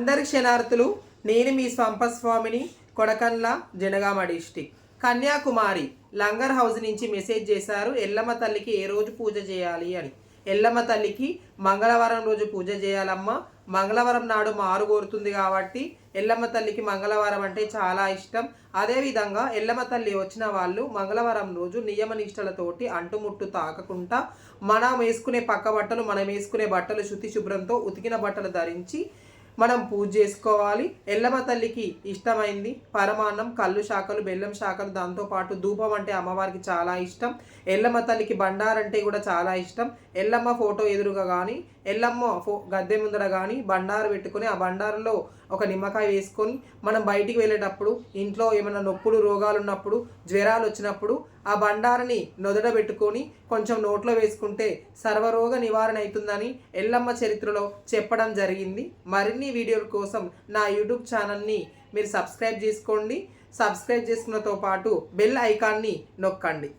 అందరి క్షణార్థులు నేను మీ స్వంపస్వామిని కొడకన్ల జనగామ డిస్టిక్. కన్యాకుమారి లంగర్ హౌస్ నుంచి మెసేజ్ చేశారు ఎల్లమ్మ తల్లికి ఏ రోజు పూజ చేయాలి అని. ఎల్లమ్మ తల్లికి మంగళవారం రోజు పూజ చేయాలమ్మా. మంగళవారం నాడు మారు కోరుతుంది కాబట్టి ఎల్లమ్మ తల్లికి మంగళవారం అంటే చాలా ఇష్టం. అదేవిధంగా ఎల్లమ్మ తల్లి వచ్చిన వాళ్ళు మంగళవారం రోజు నియమ నిష్టలతోటి అంటుముట్టు తాకకుండా మనం వేసుకునే పక్క బట్టలు మనం వేసుకునే బట్టలు శుతి శుభ్రంతో ఉతికిన బట్టలు ధరించి మనం పూజ చేసుకోవాలి. ఎల్లమ్మ తల్లికి ఇష్టమైంది. పరమాన్నం కళ్ళు శాఖలు బెల్లం శాఖలు దాంతోపాటు ధూపం అంటే అమ్మవారికి చాలా ఇష్టం. ఎల్లమ్మ తల్లికి బండారంటే కూడా చాలా ఇష్టం. ఎల్లమ్మ ఫోటో ఎదురుగా కానీ ఎల్లమ్మ ఫో గద్దె ముందర కానీ బండారు పెట్టుకొని ఆ బండారులో ఒక నిమ్మకాయ వేసుకొని మనం బయటికి వెళ్ళేటప్పుడు ఇంట్లో ఏమైనా నొప్పులు రోగాలు ఉన్నప్పుడు జ్వరాలు వచ్చినప్పుడు ఆ బండారని నొదడబెట్టుకొని కొంచెం నోట్లో వేసుకుంటే సర్వరోగ నివారణ అవుతుందని ఎల్లమ్మ చరిత్రలో చెప్పడం జరిగింది. మరిన్ని వీడియోల కోసం నా యూట్యూబ్ ఛానల్ని మీరు సబ్స్క్రైబ్ చేసుకోండి. సబ్స్క్రైబ్ చేసుకున్నతో పాటు బెల్ ఐకాన్ని నొక్కండి.